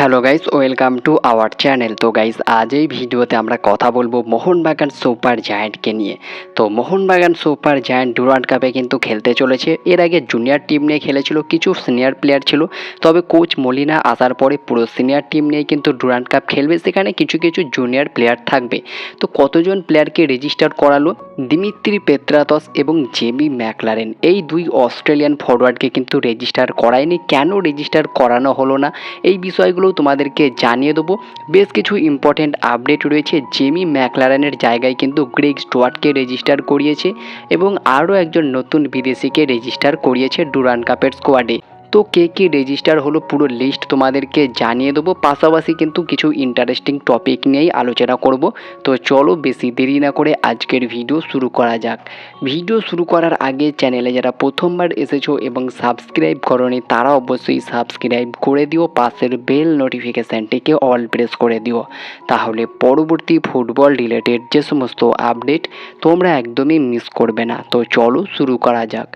Hello guys, welcome to our channel. তো guys, আজ এই ভিডিওতে আমরা কথা বলব মোহনবাগান সুপার জায়ান্টকে নিয়ে। তো মোহনবাগান সুপার জায়ান্ট ডুরান্ড কাপে কিন্তু খেলতে চলেছে। এর আগে জুনিয়র টিম নিয়ে খেলেছিল, কিছু সিনিয়র প্লেয়ার ছিল। তবে কোচ মলিনা আসার পরে পুরো সিনিয়র টিম নিয়ে কিন্তু ডুরান্ড কাপ খেলবে। সেখানে কিছু কিছু জুনিয়র প্লেয়ার থাকবে। তো কতজন প্লেয়ারকে রেজিস্টার করালো? দিমিত্রি পেত্রাতস এবং জেমি ম্যাকলারেন। এই দুই অস্ট্রেলিয়ান ফরওয়ার্ডকে কিন্তু রেজিস্টার করায়নি। কেন রেজিস্টার করানো হলো না? এই বিষয়গুলো তোমাদেরকে জানিয়ে দেবো, বেশ কিছু ইম্পর্টেন্ট আপডেট রয়েছে। জেমি ম্যাকলারেনের জায়গায় কিন্তু গ্রেগ স্টোয়ার্ডকে রেজিস্টার করিয়েছে এবং আরও একজন নতুন বিদেশিকে রেজিস্টার করিয়েছে ডুরান কাপের স্কোয়াডে তো কে কে রেজিস্টার হলো পুরো লিস্ট তোমাদেরকে জানিয়ে দেবো। পাশাপাশি কিন্তু কিছু ইন্টারেস্টিং টপিক নিয়েই আলোচনা করব। তো চলো বেশি দেরি না করে আজকের ভিডিও শুরু করা যাক। ভিডিও শুরু করার আগে চ্যানেলে যারা প্রথমবার এসেছ এবং সাবস্ক্রাইব করনি, তারা অবশ্যই সাবস্ক্রাইব করে দিও, পাশের বেল নোটিফিকেশানটিকে অল প্রেস করে দিও। তাহলে পরবর্তী ফুটবল রিলেটেড যে সমস্ত আপডেট তোমরা একদমই মিস করবে না। তো চলো শুরু করা যাক।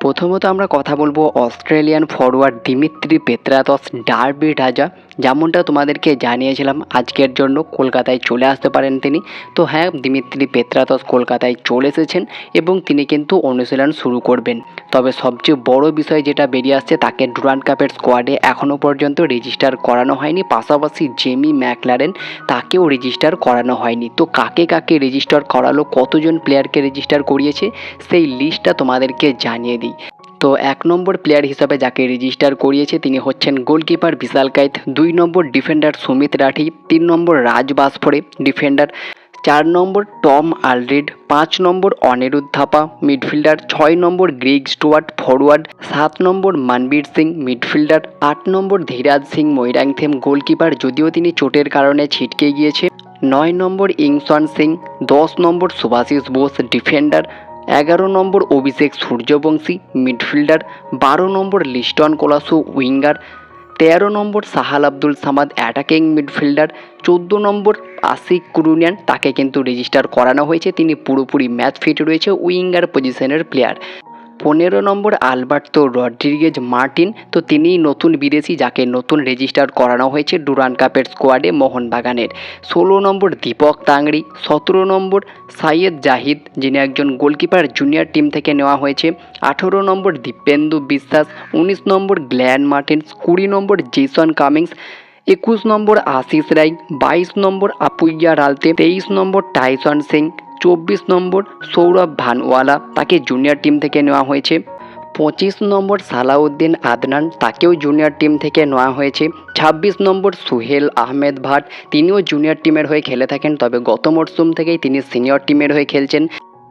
প্রথমত আমরা কথা বলব Australian forward Dimitri Petratos derby রাজা যেমনটা তোমাদেরকে জানিয়েছিলাম, আজকের জন্য কলকাতায় চলে আসতে পারেন তিনি। তো হ্যাঁ দিমিত্রি পেত্রাতস কলকাতায় চলে এসেছেন এবং তিনি কিন্তু অনুশীলন শুরু করবেন। তবে সবচেয়ে বড় বিষয় যেটা বেরিয়ে আসছে, তাকে ডুরান্ড কাপের স্কোয়াডে এখনও পর্যন্ত রেজিস্টার করানো হয়নি। পাশাপাশি জেমি ম্যাকলারেন তাকেও রেজিস্টার করানো হয়নি। তো কাকে কাকে রেজিস্টার করালো, কতজন প্লেয়ারকে রেজিস্টার করিয়েছে, সেই লিস্টটা তোমাদেরকে জানিয়ে দিই। তো এক নম্বর প্লেয়ার হিসাবে যাকে রেজিস্টার করিয়েছে তিনি হচ্ছেন গোলকিপার বিশাল কাইত দুই নম্বর ডিফেন্ডার সুমিত রাঠি তিন নম্বর রাজ বাসফরে ডিফেন্ডার চার নম্বর টম আলরিড পাঁচ নম্বর অনিরুদ্ধ থাপা মিডফিল্ডার ছয় নম্বর গ্রিগ স্টুয়ার্ট ফরওয়ার্ড সাত নম্বর মানবীর সিং মিডফিল্ডার আট নম্বর ধীরাজ সিং মৈরাংথেম গোলকিপার যদিও তিনি চোটের কারণে ছিটকে গিয়েছে। নয় নম্বর ইংসন সিং দশ নম্বর সুভাশিস বোস ডিফেন্ডার এগারো নম্বর অভিষেক সূর্যবংশী, মিডফিল্ডার, বারো নম্বর লিস্টন কোলাসো উইঙ্গার, তেরো নম্বর সাহাল আব্দুল সামাদ অ্যাটাকিং মিডফিল্ডার, চোদ্দ নম্বর আশিক কুরুনিয়ান, তাকে কিন্তু রেজিস্টার করানো হয়েছে। তিনি পুরোপুরি ম্যাচ ফিট রয়েছে উইঙ্গার পজিশনের প্লেয়ার পনেরো নম্বর আলবার্তো রড্রিগেজ মার্টিন। তো তিনিই নতুন বিদেশি যাকে নতুন রেজিস্টার করানো হয়েছে ডুরান কাপের স্কোয়াডে মোহনবাগানের। ষোলো নম্বর দীপক তাংড়ি, সতেরো নম্বর সাইয়েদ জাহিদ, যিনি একজন গোলকিপার জুনিয়র টিম থেকে নেওয়া হয়েছে। আঠেরো নম্বর দীপেন্দু বিশ্বাস, উনিশ নম্বর গ্ল্যান মার্টিন্স, কুড়ি নম্বর জেসন কামিংস, একুশ নম্বর আশিস রাই, বাইশ নম্বর আপুইয়া রালতে, তেইশ নম্বর টাইসন সিং চব্বিশ নম্বর সৌরভ ভানওয়ালা তাকে জুনিয়র টিম থেকে নেওয়া হয়েছে। পঁচিশ নম্বর সালাউদ্দিন আদনান তাকেও জুনিয়র টিম থেকে নেওয়া হয়েছে। ছাব্বিশ নম্বর সুহেল আহমেদ ভাট, তিনিও জুনিয়র টিমের হয়ে খেলে থাকেন, তবে গত মরশুম থেকেই তিনি সিনিয়র টিমের হয়ে খেলছেন।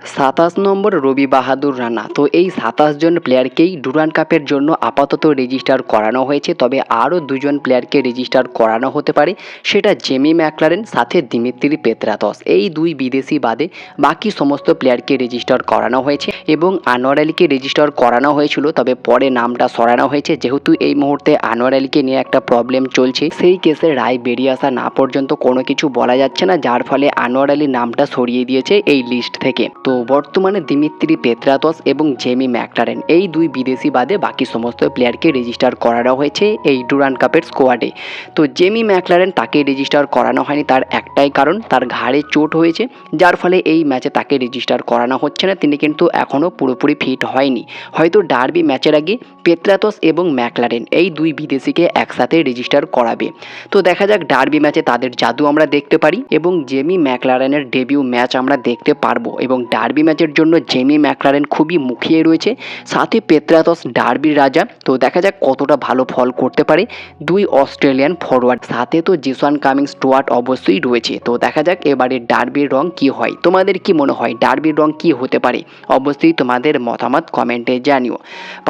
সাতাশ নম্বর রবি বাহাদুর রানা। তো এই সাতাশ জন প্লেয়ারকেই ডুরান কাপের জন্য আপাতত রেজিস্টার করানো হয়েছে। তবে আরও দুজন প্লেয়ারকে রেজিস্টার করানো হতে পারে, সেটা জেমি ম্যাকলারেন সাথে দিমিত্রি পেত্রাতস এই দুই বিদেশি বাদে বাকি সমস্ত প্লেয়ারকে রেজিস্টার করানো হয়েছে এবং আনোয়ার আলীকে রেজিস্টার করানো হয়েছিল, তবে পরে নামটা সরানো হয়েছে। যেহেতু এই মুহূর্তে আনোয়ার আলীকে নিয়ে একটা প্রবলেম চলছে, সেই কেসে রায় বেরিয়ে আসা না পর্যন্ত কোনো কিছু বলা যাচ্ছে না, যার ফলে আনোয়ার আলী নামটা সরিয়ে দিয়েছে এই লিস্ট থেকে। তো বর্তমানে দিমিত্রি পেত্রাতস এবং জেমি ম্যাকটারেন এই দুই বিদেশি বাদে বাকি সমস্ত প্লেয়ারকে রেজিস্টার করানো হয়েছে এই ডুরান কাপের স্কোয়াডে তো জেমি ম্যাকলারেন তাকে রেজিস্টার করানো হয়নি তার একটাই কারণ, তার ঘাড়ে চোট হয়েছে, যার ফলে এই ম্যাচে তাকে রেজিস্টার করানো হচ্ছে না। তিনি কিন্তু এখনও পুরোপুরি ফিট হয়নি। হয়তো ডার্বি ম্যাচের আগে পেত্রাতস এবং ম্যাকলারেন এই দুই বিদেশিকে একসাথে রেজিস্টার করাবে। তো দেখা যাক ডার্বি ম্যাচে তাদের জাদু আমরা দেখতে পারি এবং জেমি ম্যাকলারেনের ডেবিউ ম্যাচ আমরা দেখতে পারব এবং ডার্বি ম্যাচের জন্য জেমি ম্যাকলারেন খুবই মুখিয়ে রয়েছে। সাথে পেত্রাতস, ডার্বির রাজা। তো দেখা যাক কতটা ভালো ফল করতে পারে দুই অস্ট্রেলিয়ান ফরওয়ার্ড সাথে তো জেসন কামিংস স্টুয়ার্ট অবশ্যই রয়েছে। তো দেখা যাক এবারে ডার্বির রং কি হয়। তোমাদের কি মনে হয় ডার্বির রং কি হতে পারে? অবশ্যই তোমাদের মতামত কমেন্টে জানিও।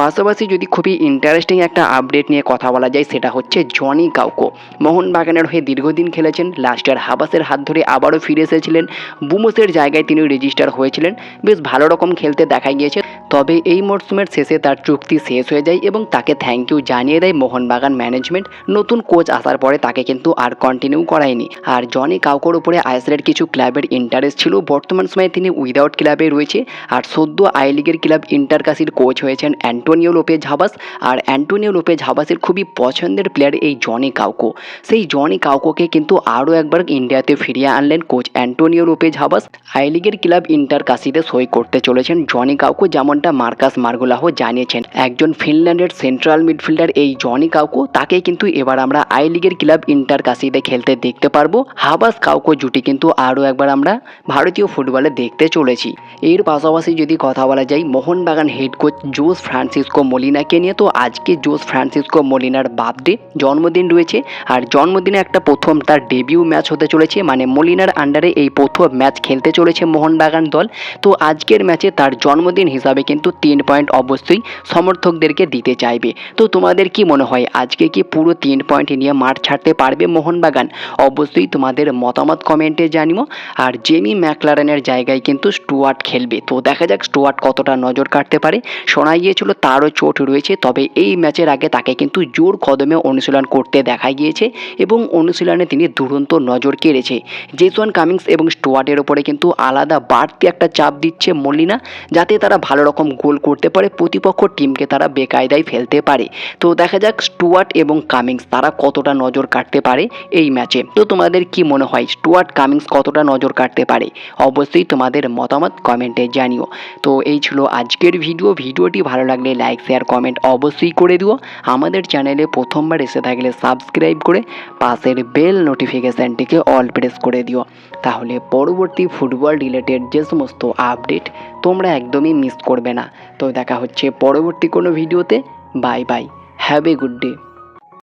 পাশাপাশি যদি খুবই ইন্টারেস্টিং একটা আপডেট নিয়ে কথা বলা যায়, সেটা হচ্ছে জনি কাউকো। মোহনবাগানের হয়ে দীর্ঘদিন খেলেছেন। লাস্ট ইয়ার হাবাসের হাত ধরে আবারও ফিরে এসেছিলেন। বুমোসের জায়গায় তিনি রেজিস্টার হয়েছেন করেছিলেন বেশ ভালো রকম খেলতে দেখা গিয়েছে। তবে এই মরশুমের শেষে তার চুক্তি শেষ হয়ে যায় এবং তাকে থ্যাংক ইউ জানিয়ে দেয় মোহনবাগান ম্যানেজমেন্ট নতুন কোচ আসার পরে তাকে কিন্তু আর কন্টিনিউ করায়নি। আর জনি কাউকোর উপরে আইএসএলের কিছু ক্লাবের ইন্টারেস্ট ছিল। বর্তমান সময়ে তিনি উইদাউট ক্লাবে রয়েছে। আর সদ্য আই লিগের ক্লাব ইন্টারকাসির কোচ হয়েছেন অ্যান্টোনিও লোপেজ হাবাস আর অ্যান্টোনিও লোপেজ হাবাসের খুবই পছন্দের প্লেয়ার এই জনি কাউকো। সেই জনি কাউকোকে কিন্তু আরও একবার ইন্ডিয়াতে ফিরিয়ে আনলেন coach Antonio Lopez Habas I লিগের ক্লাব ইন্টারকাসিতে সই করতে চলেছেন জনি কাউকো, যেমনটা মার্কাস মার্গোলাহ জানিয়েছেন, একজন ফিনল্যান্ডের সেন্ট্রাল মিডফিল্ডার এই জনি কাউকো তাকে কিন্তু এবার আমরা আই লিগের ক্লাব ইন্টার কাশিতে খেলতে দেখতে পারব। হাবাস কাউকো জুটি কিন্তু আরও একবার আমরা ভারতীয় ফুটবলে দেখতে চলেছি। এর পাশাপাশি যদি কথা বলা যায়, Mohun Bagan head coach Jose Francisco মলিনাকে নিয়ে তো আজকে জোস ফ্রান্সিসকো মলিনার বার্থডে জন্মদিন রয়েছে। আর জন্মদিনে একটা প্রথম তার ডেবিউ ম্যাচ হতে চলেছে মানে মলিনার আন্ডারে এই প্রথম ম্যাচ খেলতে চলেছে মোহনবাগান দল। তো আজকের ম্যাচে তার জন্মদিন হিসাবে কিন্তু তিন পয়েন্ট অবশ্যই সমর্থকদেরকে দিতে চাইবে। তো তোমাদের কি মনে হয়? আজকে কি পুরো তিন পয়েন্ট নিয়ে মাঠ ছাড়তে পারবে মোহনবাগান? অবশ্যই তোমাদের মতামত কমেন্টে জানিও। আর জেমি ম্যাকলারেনের জায়গায় কিন্তু স্টুয়ার্ট খেলবে। তো দেখা যাক স্টুয়ার্ট কতটা নজর কাটতে পারে। শোনা গিয়েছিল তারও চোট রয়েছে, তবে এই ম্যাচের আগে তাকে কিন্তু জোর কদমে অনুশীলন করতে দেখা গিয়েছে এবং অনুশীলনে তিনি দুরন্ত নজর কেড়েছে। জেসওয়ান কামিংস এবং স্টুয়ার্টের ওপরে কিন্তু আলাদা বাড়তি একটা চাপ দিচ্ছে মলিনা যাতে তারা ভালো রকম গোল করতে পারে, প্রতিপক্ষ টিমকে তারা বেকায়দায় ফেলতে পারে। তো দেখা যাক স্টুয়ার্ট এবং কামিংস তারা কতটা নজর কাটতে পারে এই ম্যাচে। তো তোমাদের কি মনে হয়, স্টুয়ার্ট, কামিংস কতটা নজর কাটতে পারে? অবশ্যই তোমাদের মতামত কমেন্টে জানিও। তো এই ছিল আজকের ভিডিও। ভিডিওটি ভালো লাগলে লাইক, শেয়ার, কমেন্ট অবশ্যই করে দিও। আমাদের চ্যানেলে প্রথমবার এসে থাকলে সাবস্ক্রাইব করে পাশের বেল নোটিফিকেশানটিকে অল প্রেস করে দিও। তাহলে পরবর্তী ফুটবল রিলেটেড যে সমস্ত আপডেট তোমরা একদমই মিস করবে না। তো দেখা হচ্ছে পরবর্তী কোনো ভিডিওতে। Bye bye. Have a good day.